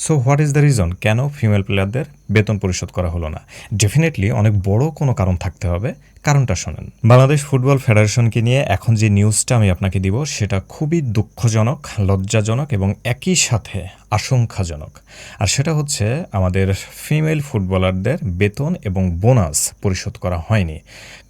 So what is the reason কেন female প্লেয়ারদের বেতন পরিশোধ করা হলো না। ডেফিনেটলি অনেক বড় কোনো কারণ থাকতে হবে। কারণটা শোনেন। বাংলাদেশ ফুটবল ফেডারেশনকে নিয়ে এখন যে নিউজটা আমি আপনাকে দিব, সেটা খুবই দুঃখজনক, লজ্জাজনক এবং একই সাথে আশঙ্কাজনক। আর সেটা হচ্ছে আমাদের ফিমেল ফুটবলারদের বেতন এবং বোনাস পরিশোধ করা হয়নি।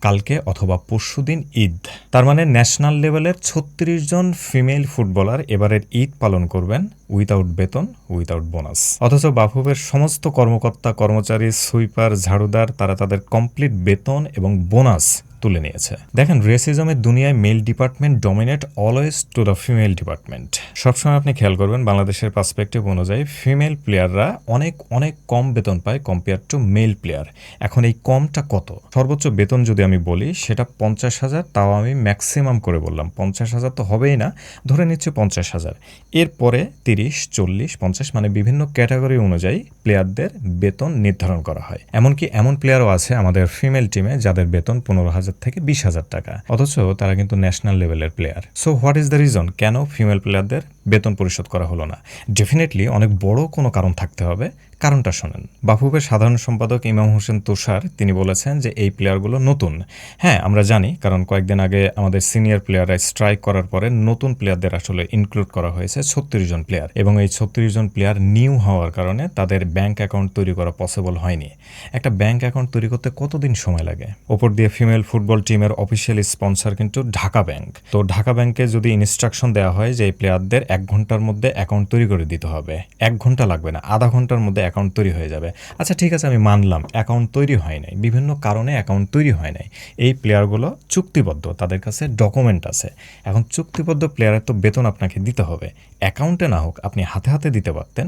কালকে অথবা পরশুদিন ঈদ। তার মানে ন্যাশনাল লেভেলের ছত্রিশ জন ফিমেল ফুটবলার এবারের ঈদ পালন করবেন উইথাউট বেতন, উইথাউট বোনাস। অথচ বাফুফের সমস্ত কর্মকর্তা কর্মচারী সুইপার ঝাড়ুদার তারা তাদের কমপ্লিট বেতন এবং বোনাস তুলে নিয়েছে। দেখেন রেসিজমের দুনিয়ায় male department dominate always to the female department সবসময় আপনি খেয়াল করবেন, বাংলাদেশের পার্সপেক্টিভ অনুযায়ী ফিমেল প্লেয়াররা অনেক অনেক কম বেতন পায় কম্পেয়ার টু মেল প্লেয়ার এখন এই কমটা কত? সর্বোচ্চ বেতন যদি আমি বলি, সেটা পঞ্চাশ হাজার, তাও আমি ম্যাক্সিমাম করে বললাম। পঞ্চাশ হাজার তো হবেই না, ধরে নিচ্ছে পঞ্চাশ হাজার। এরপরে তিরিশ, চল্লিশ, পঞ্চাশ মানে বিভিন্ন ক্যাটাগরি অনুযায়ী প্লেয়ারদের বেতন নির্ধারণ করা হয়। এমনকি এমন প্লেয়ারও আছে আমাদের ফিমেল টিমে যাদের বেতন পনেরো হাজার থেকে বিশ হাজার টাকা। অথচ তারা কিন্তু ন্যাশনাল লেভেলের player so what is the reason কেন ফিমেল প্লেয়ারদের বেতন পরিশোধ করা হলো না? ডেফিনেটলি অনেক বড় কোনো কারণ থাকতে হবে। কারণটা শোনেন। বাফুফের সাধারণ সম্পাদক ইমাম হোসেন তুষার তিনি বলেছেন যে, এই প্লেয়ারগুলো নতুন। হ্যাঁ আমরা জানি, কারণ কয়েকদিন আগে আমাদের সিনিয়র প্লেয়াররা স্ট্রাইক করার পরে নতুন প্লেয়ারদের আসলে ইনক্লুড করা হয়েছে ছত্রিশ জন প্লেয়ার। এবং এই ছত্রিশ জন প্লেয়ার নিউ হওয়ার কারণে তাদের ব্যাংক অ্যাকাউন্ট তৈরি করা পসিবল হয়নি। একটা ব্যাংক অ্যাকাউন্ট তৈরি করতে কতদিন সময় লাগে? ওপর দিয়ে ফিমেল ফুটবল টিমের অফিসিয়াল স্পন্সর কিন্তু ঢাকা ব্যাংক তো ঢাকা ব্যাংকে যদি ইনস্ট্রাকশন দেওয়া হয় যে, এই প্লেয়ারদের এক ঘণ্টার মধ্যে অ্যাকাউন্ট তৈরি করে দিতে হবে, এক ঘণ্টা লাগবে না, আধা ঘণ্টার মধ্যে অ্যাকাউন্ট তৈরি হয়ে যাবে। আচ্ছা ঠিক আছে, আমি মানলাম অ্যাকাউন্ট তৈরি হয় নাই। বিভিন্ন কারণে অ্যাকাউন্ট তৈরি হয় নাই। এই প্লেয়ারগুলো চুক্তিবদ্ধ, তাদের কাছে ডকুমেন্ট আছে। এখন চুক্তিবদ্ধ প্লেয়ারের তো বেতন আপনাকে দিতে হবে। অ্যাকাউন্টে না হোক, আপনি হাতে হাতে দিতে পারতেন।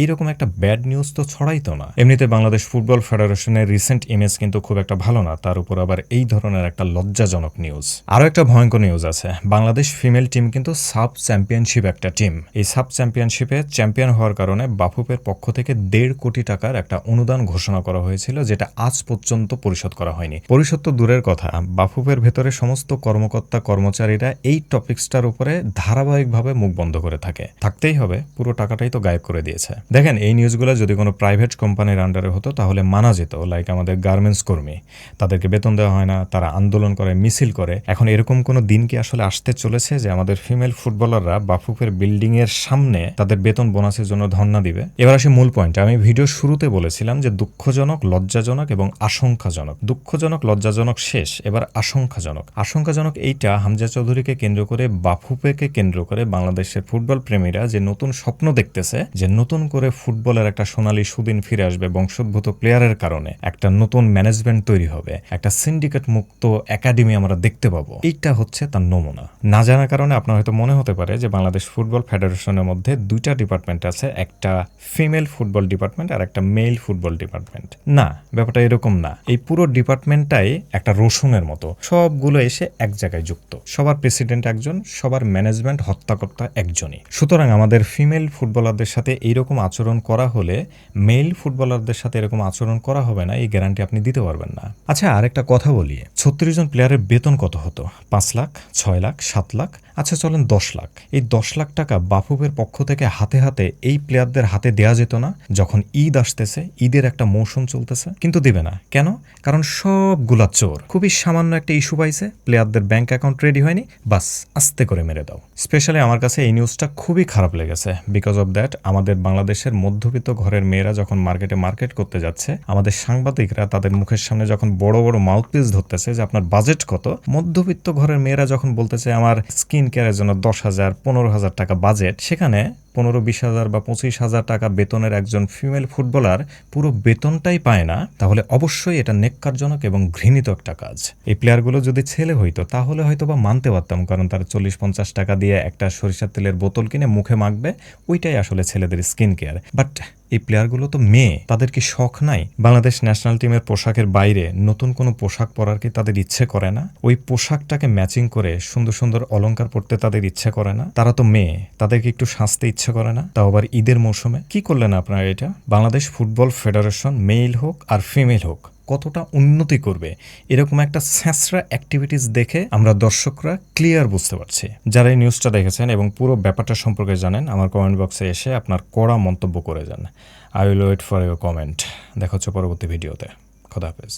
এইরকম একটা ব্যাড নিউজ তো ছড়াইতো না। এমনিতে বাংলাদেশ ফুটবল ফেডারেশনের রিসেন্ট ইমেজ কিন্তু খুব একটা ভালো না। তার উপর আবার এই ধরনের একটা লজ্জাজনক নিউজ আরও একটা ভয়ঙ্কর নিউজ আছে। বাংলাদেশ ফিমেল টিম কিন্তু সাব চ্যাম্পিয়নশিপ একটা টিম এই সাব চ্যাম্পিয়নশিপে চ্যাম্পিয়ন হওয়ার কারণে বাফুপের পক্ষ থেকে দেড় কোটি টাকার একটা অনুদান ঘোষণা করা হয়েছিল, যেটা আজ পর্যন্ত পরিশোধ করা হয়নি। পরিশোধ তো দূরের কথা। বাফুফের ভেতরে সমস্ত কর্মকর্তা, কর্মচারীরা এই টপিক্সটার উপরে ধারাবাহিকভাবে মুখ বন্ধ করে থাকে। থাকতেই হবে, পুরো টাকাটাই তো গায়েব করে দিয়েছে। দেখেন, এই নিউজগুলো যদি কোনো প্রাইভেট কোম্পানির আন্ডারে হতো, তাহলে মানা যেত লাইক আমাদের গার্মেন্টস কর্মী। তাদেরকে বেতন দেওয়া হয় না, তারা আন্দোলন করে, মিছিল করে। এখন এরকম কোনো দিন কি আসলে আসতে চলেছে যে আমাদের ফিমেল ফুটবলাররা বাফুফের বিল্ডিং এর সামনে তাদের বেতন বোনাসের জন্য ধর্ণা দিবে? এবার আসি মূল পয়েন্ট আমি ভিডিও শুরুতে বলেছিলাম যে দুঃখজনক, লজ্জাজনক এবং আশঙ্কাজনক। দুঃখজনক, লজ্জাজনক শেষ, এবার আশঙ্কাজনক। আশঙ্কাজনক এইটা হামজা চৌধুরীকে কেন্দ্র করে বাফুপেকে কেন্দ্র করে বাংলাদেশের ফুটবল প্রেমীরা যে নতুন স্বপ্ন দেখতেছে, যে নতুন করে ফুটবলের একটা সোনালী সুদিন ফিরে আসবে বংশোদ্ভূত প্লেয়ারের কারণে, একটা নতুন ম্যানেজমেন্ট তৈরি হবে, একটা সিন্ডিকেট মুক্ত একাডেমি আমরা দেখতে পাবো। এইটা হচ্ছে তার নমুনা। না জানার কারণে আপনার হয়তো মনে হতে পারে যে বাংলাদেশ ফুটবল ফেডারেশনের মধ্যে দুইটা ডিপার্টমেন্ট আছে, একটা ফিমেল ফুটবল ডিপার্টমেন্ট আর একটা মেল ফুটবল ডিপার্টমেন্ট। না, ব্যাপারটা এরকম না। এই পুরো ডিপার্টমেন্টটাই একটা রসুনের মতো। সবগুলো এসে এক জায়গায় যুক্ত। সবার প্রেসিডেন্ট একজন, সবার ম্যানেজমেন্ট হত্যাকর্তা একজনই। সুতরাং আমাদের ফিমেল ফুটবলারদের সাথে এইরকম আচরণ করা হলে মেল ফুটবলারদের সাথে এরকম আচরণ করা হবে না, এই গ্যারান্টি আপনি দিতে পারবেন না। আচ্ছা আরেকটা কথা বলি। ছত্রিশ জন প্লেয়ারের বেতন কত হতো? পাঁচ লাখ, ছয় লাখ, সাত লাখ? আচ্ছা চলেন দশ লাখ। এই দশ লাখ টাকা বাফুবের পক্ষ থেকে হাতে হাতে এই প্লেয়ারদের হাতে দেয়া যেত না, যখন ঈদ আসতেছে, ঈদের একটা মৌসুম চলতেছে, কিন্তু দিবে না। কেন? কারণ সবগুলা চোর। খুবই সামান্য একটা ইস্যু পাইছে, প্লেয়ারদের ব্যাংক অ্যাকাউন্ট রেডি হয়নি, বাস, আস্তে করে মেরে দাও। স্পেশালি আমার কাছে এই নিউজটা খুবই খারাপ লেগেছে। বিকজ অফ দ্যাট আমাদের বাংলাদেশের মধ্যবিত্ত ঘরের মেয়েরা যখন মার্কেটে মার্কেট করতে যাচ্ছে, আমাদের সাংবাদিকরা তাদের মুখের সামনে যখন বড় বড় মাউথপিস ধরতেছে যে আপনার বাজেট কত, মধ্যবিত্ত ঘরের মেয়েরা যখন বলতেছে, আমার স্কিন কেয়ারের জন্য দশ হাজার, পনেরো হাজার টাকা বাজেট সেখানে পনেরো, বিশ হাজার বা পঁচিশ হাজার টাকা বেতনের একজন ফিমেল ফুটবলার পুরো বেতনটাই পায় না। তাহলে অবশ্যই এটা নেককারজনক এবং ঘৃণিত একটা কাজ। এই প্লেয়ারগুলো যদি ছেলে হইতো, তাহলে হয়তো বা মানতে পারতাম, কারণ তারা চল্লিশ, পঞ্চাশ টাকা দিয়ে একটা সরিষার তেলের বোতল কিনে মুখে মাখবে, ওইটাই আসলে ছেলেদের স্কিন কেয়ার বাট এই প্লেয়ারগুলো তো মেয়ে তাদেরকে শখ নাই? বাংলাদেশ ন্যাশনাল টিমের পোশাকের বাইরে নতুন কোনো পোশাক পরার কি তাদের ইচ্ছে করে না? ওই পোশাকটাকে ম্যাচিং করে সুন্দর সুন্দর অলঙ্কার পরতে তাদের ইচ্ছে করে না? তারা তো মেয়ে তাদেরকে একটু সাজতে ইচ্ছে করে না? তাও আবার ঈদের মৌসুমে? কি করলেন আপনারা এটা? বাংলাদেশ ফুটবল ফেডারেশন মেল হোক আর ফিমেল হোক কতটা উন্নতি করবে, এরকম একটা স্যাঁচরা অ্যাক্টিভিটিস দেখে আমরা দর্শকরা ক্লিয়ার বুঝতে পারছি। যারা এই নিউজটা দেখেছেন এবং পুরো ব্যাপারটা সম্পর্কে জানেন, আমার কমেন্ট বক্সে এসে আপনার কড়া মন্তব্য করে যান। I will wait for your comment দেখা হচ্ছে পরবর্তী ভিডিওতে খোদা হাফেজ।